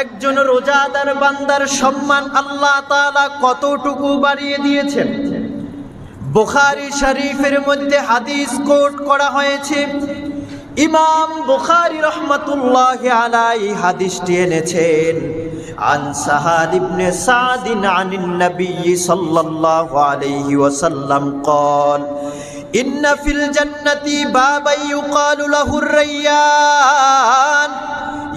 একজন রোজাদার বান্দার সম্মান আল্লাহ তাআলা কতটুকু বাড়িয়ে দিয়েছেন বুখারী শরীফের মধ্যে হাদিস কোট করা হয়েছে ইমাম বুখারী রহমাতুল্লাহ আলাই হাদিসটি এনেছেন عن سهل بن سعد عن النبي صلى الله عليه وسلم قال ইন্না ফিল জান্নাতি বাবাই ইউকালু লাহুর রাইয়ান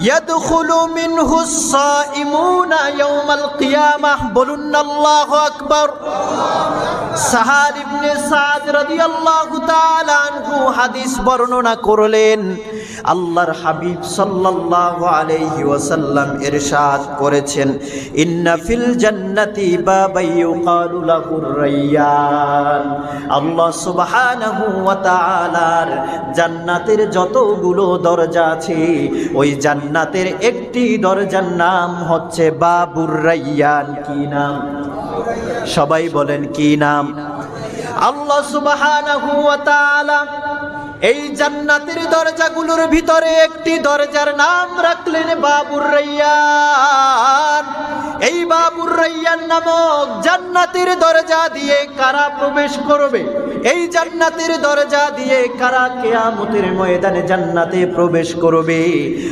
ইয়াদখুলু মিনহু সাইমুনা ইয়াউমাল কিয়ামাহ বলুন আল্লাহু আকবার। সাহাল ইবনে সাদ রাদিয়াল্লাহু তাআলা আনহু হাদিস বর্ণনা করলেন আল্লাহর হাবিব সাল্লাল্লাহু আলাইহি ওয়াসাল্লাম ইরশাদ করেছেন, ইন্না ফিল জান্নাতি বাবাই ইউকালু লাহুর আল্লাহ সুবহানাহু ওয়া তাআলার জান্নাতের যতগুলো দরজা আছে, ওই জান্নাতের একটি দরজার নাম হচ্ছে বাবুর রাইয়ান। কি নাম? সবাই বলেন কি নাম? আল্লাহ সুবহানাহু ওয়া তাআলা এই জান্নাতের দরজাগুলোর ভিতরে একটি দরজার নাম রাখলেন বাবুর রাইয়ান। এই বাবুর রাইয়ান নামক জান্নাতের দরজা দিয়ে কারা প্রবেশ করবে? এই জান্নাতের দরজা দিয়ে কারা কেয়ামতের ময়দানে জান্নাতে প্রবেশ করবে?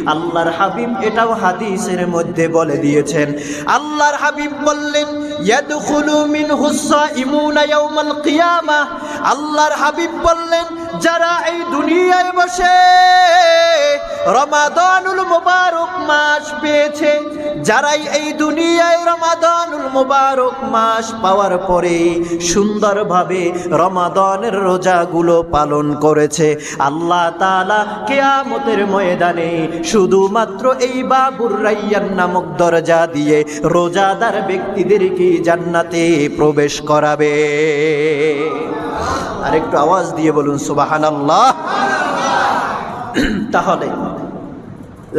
আল্লাহর হাবিব এটাও হাদিসের মধ্যে বলে দিয়েছেন। আল্লাহর হাবিব বললেন, ইয়াদখুলু মিনহু সাইমুনা ইয়াউমাল কিয়ামা। আল্লাহর হাবিব বললেন যারা এই দুনিয়ায় বসে রমাদানুল মুবারক মাস পেয়েছে যারাই দুনিয়ায় রমাদানুল মুবারক মাস পাওয়ার পরে সুন্দরভাবে রমাদানের রোজাগুলো পালন করেছে। আল্লাহ তাআলা কেয়ামতের ময়দানে শুধুমাত্র এই বাবুর রাইয়ান নামক দরজা দিয়ে রোজাদার ব্যক্তিদেরকে জান্নাতে প্রবেশ করাবে। আর একটু আওয়াজ দিয়ে বলুন সুবাহান আল্লাহ তাহলে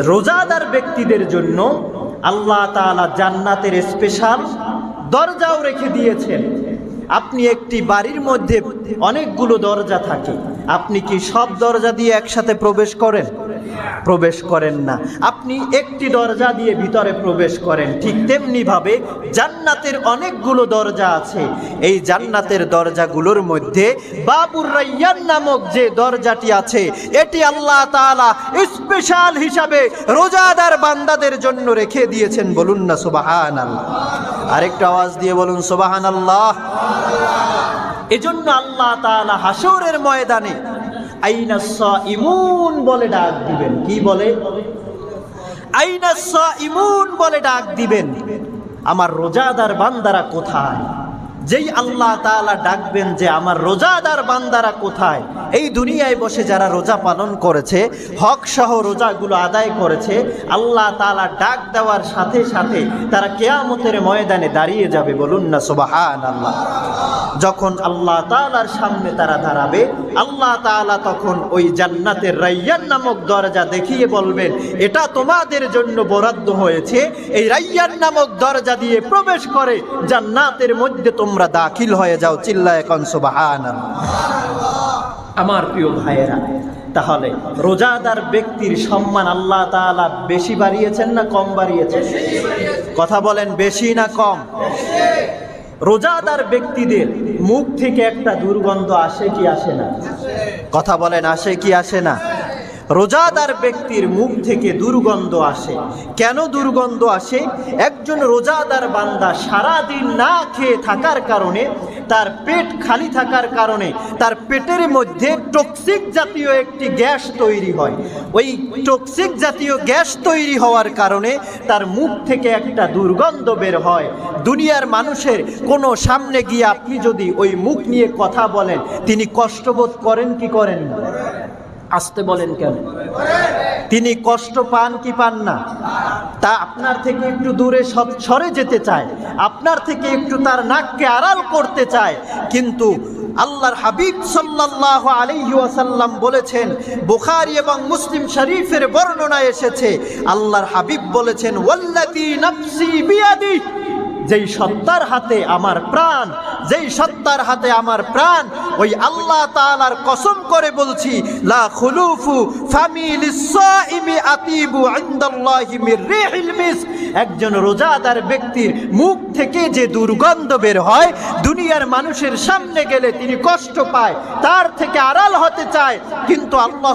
রোজাদার ব্যক্তিদের জন্য আল্লাহ তালা জান্নাতের স্পেশাল দরজাও রেখে দিয়েছেন। আপনি একটি বাড়ির মধ্যে অনেকগুলো দরজা থাকে। আপনি কি সব দরজা দিয়ে একসাথে প্রবেশ করেন? প্রবেশ করেন না। আপনি একটি দরজা দিয়ে ভিতরে প্রবেশ করেন। ঠিক তেমনিভাবে জান্নাতের অনেকগুলো দরজা আছে। এই জান্নাতের দরজাগুলোর মধ্যে বাবুর রাইয়ান নামক যে দরজাটি আছে, এটি আল্লাহ তাআলা স্পেশাল হিসাবে রোজাদার বান্দাদের জন্য রেখে দিয়েছেন। বলুন না সোবাহান আল্লাহ আরেকটা আওয়াজ দিয়ে বলুন সোবাহান আল্লাহ এজন্য আল্লাহ তাআলা হাসরের ময়দানে আইনা ইমুন বলে ডাক দিবেন। কি বলে? আইনা ইমুন বলে ডাক দিবেন। আমার রোজাদার বান্দারা কোথায়? যেই আল্লাহ তাআলা ডাকবেন যে আমার রোজাদার বান্দারা কোথায়? এই দুনিয়ায় বসে যারা রোজা পালন করেছে, হক সহ রোজাগুলো আদায় করেছে, আল্লাহ তাআলা ডাক দেওয়ার সাথে সাথে তারা কেয়ামতের ময়দানে দাঁড়িয়ে যাবে বলুন না সুবাহান আল্লাহ যখন আল্লাহ তালার সামনে তারা দাঁড়াবে, আল্লাহ তাআলা তখন ওই জান্নাতের রাইয়ান নামক দরজা দেখিয়ে বলবেন, এটা তোমাদের জন্য বরাদ্দ হয়েছে। এই রাইয়ান নামক দরজা দিয়ে প্রবেশ করে জান্নাতের মধ্যে তোমরা দাখিল হয়ে যাও চিল্লা এখন সুবাহান আমার প্রিয় ভাইয়েরা তাহলে রোজাদার ব্যক্তির সম্মান আল্লাহ তাআলা বেশি বাড়িয়েছেন না কম বাড়িয়েছেন? কথা বলেন বেশি না কম? রোজাদার ব্যক্তিদের মুখ থেকে একটা দুর্গন্ধ আসে কি আসে না? কথা বলেন আসে কি আসে না? রোজাদার ব্যক্তির মুখ থেকে দুর্গন্ধ আসে। কেন দুর্গন্ধ আসে? একজন রোজাদার বান্দা সারাদিন না খেয়ে থাকার কারণে, তার পেট খালি থাকার কারণে, তার পেটের মধ্যে টক্সিক জাতীয় একটি গ্যাস তৈরি হয়। ওই টক্সিক জাতীয় গ্যাস তৈরি হওয়ার কারণে তার মুখ থেকে একটা দুর্গন্ধ বের হয়। দুনিয়ার মানুষের কোনো সামনে গিয়ে আপনি যদি ওই মুখ নিয়ে কথা বলেন, তিনি কষ্টবোধ করেন কি করেন না? আসতে বলেন কেন? তিনি কষ্ট পান কি পান না? তা আপনার থেকে একটু দূরে সরে যেতে চায়, আপনার থেকে একটু তার নাককে আড়াল করতে চায়। কিন্তু আল্লাহর হাবিব সাল্লাল্লাহ আলাইহি ওয়াসাল্লাম বলেছেন, বুখারি এবং মুসলিম শরীফের বর্ণনা এসেছে। আল্লাহর হাবিব বলেছেন ওয়াল্লাতী নাফসি বিয়াদি যেই সত্তার হাতে আমার প্রাণ, যেই সত্তার হাতে আমার প্রাণ, ওই আল্লাহ তাআলার কসম করে বলছি, লা খুলুফু আতিবু একজন রোজাদার ব্যক্তির মুখ থেকে যে দুর্গন্ধ বের হয়, দুনিয়ার মানুষের সামনে গেলে তিনি কষ্ট পায়, তার থেকে আড়াল হতে চায়। কিন্তু আল্লাহ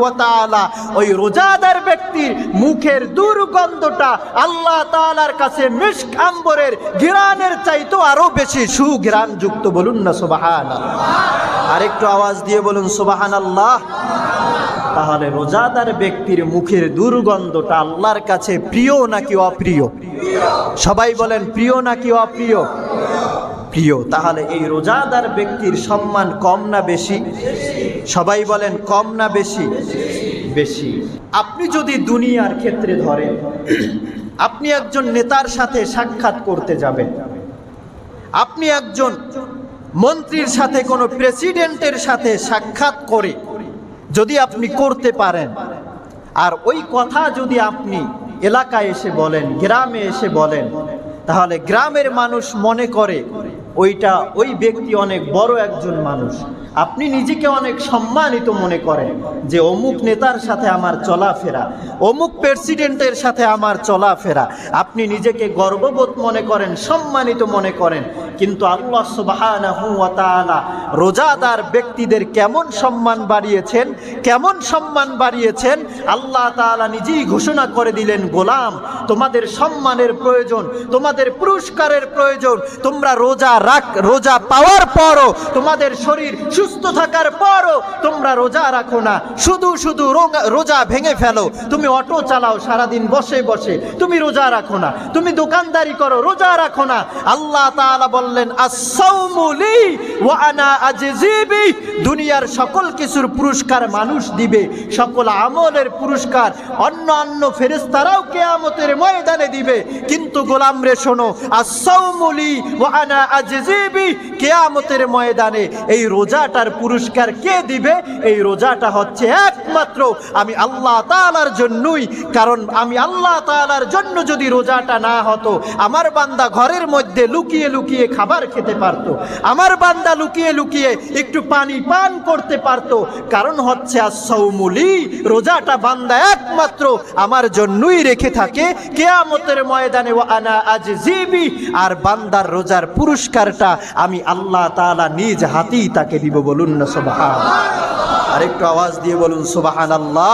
ওয়া ওই রোজাদার ব্যক্তির মুখের দুর্গন্ধটা আল্লাহ তাআলার কাছে মিশক আম্বরের ঘিরানের চাইতো আরও বেশি সুঘ্রাণ যুক্ত বলুন না, সুবহানাল্লাহ। আরেকটু আওয়াজ দিয়ে বলুন, সুবহানাল্লাহ। তাহলে রোজাদার ব্যক্তির মুখের দুর্গন্ধটা আল্লাহর কাছে প্রিয় নাকি অপ্রিয়? সবাই বলেন, প্রিয় নাকি অপ্রিয়? প্রিয়। তাহলে এই রোজাদার ব্যক্তির সম্মান কম না বেশি? সবাই বলেন, কম না বেশি? বেশি। আপনি যদি দুনিয়ার ক্ষেত্রে ধরেন আপনি একজন নেতার সাথে সাক্ষাৎ করতে যাবেন। আপনি একজন মন্ত্রীর সাথে, কোনো প্রেসিডেন্টের সাথে সাক্ষাৎ করে যদি আপনি করতে পারেন। আর ওই কথা যদি আপনি এলাকায় এসে বলেন, গ্রামে এসে বলেন, তাহলে গ্রামের মানুষ মনে করে ওইটা ওই ব্যক্তি অনেক বড় একজন মানুষ। আপনি নিজেকে অনেক সম্মানিত মনে করেন যে অমুক নেতার সাথে আমার চলাফেরা, অমুক প্রেসিডেন্টের সাথে আমার চলাফেরা। আপনি নিজেকে গর্ববোধ মনে করেন, সম্মানিত মনে করেন, কিন্তু আল্লাহ তাআলা রোজাদার ব্যক্তিদের কেমন সম্মান বাড়িয়েছেন, কেমন সম্মান বাড়িয়েছেন, আল্লাহ তাআলা নিজেই ঘোষণা করে দিলেন, গোলাম, তোমাদের সম্মানের প্রয়োজন, তোমাদের পুরস্কারের প্রয়োজন, তোমরা রোজা রোজা পাওয়ার পরও তোমাদের শরীর সুস্থ থাকার পরও তোমরা রোজা রাখো না। শুধু শুধু রোজা ভেঙে ফেলো। তুমি অটো চালাও, সারাদিন বসে বসে। তুমি রোজা রাখো না। তুমি দোকানদারি করো, রোজা রাখো না। আল্লাহ তাআলা বললেন আসাউমুলি ওয়া আনা আজজিবি দুনিয়ার সকল কিছুর পুরস্কার মানুষ দিবে। সকল আমলের পুরস্কার অন্য অন্য ফেরেশতারাও কেয়ামতের ময়দানে দিবে। কিন্তু গোলাম রে শোনো আসাউমুলি ওয়া আনা আজজিবি কিয়ামতের ময়দানে এই রোজাটার পুরস্কার কে দিবে? এই রোজাটা হচ্ছে একমাত্র আমি আল্লাহ তাআলার জন্যই। কারণ আমি আল্লাহ তাআলার জন্য যদি রোজাটা না হতো, আমার বান্দা ঘরের মধ্যে লুকিয়ে লুকিয়ে খাবার খেতে পারতো, আমার বান্দা লুকিয়ে লুকিয়ে একটু পানি পান করতে পারতো। কারণ হচ্ছে আসৌমুলি রোজাটা বান্দা একমাত্র আমার জন্যই রেখে থাকে। কেয়ামতের ময়দানে ও আনা আজ জিবি আর বান্দার রোজার পুরস্কারটা আমি আল্লাহ তালা নিজ হাতেই তাকে দিব বলুন না সোবাহান আরেকটু আওয়াজ দিয়ে বলুন সোবাহান আল্লাহ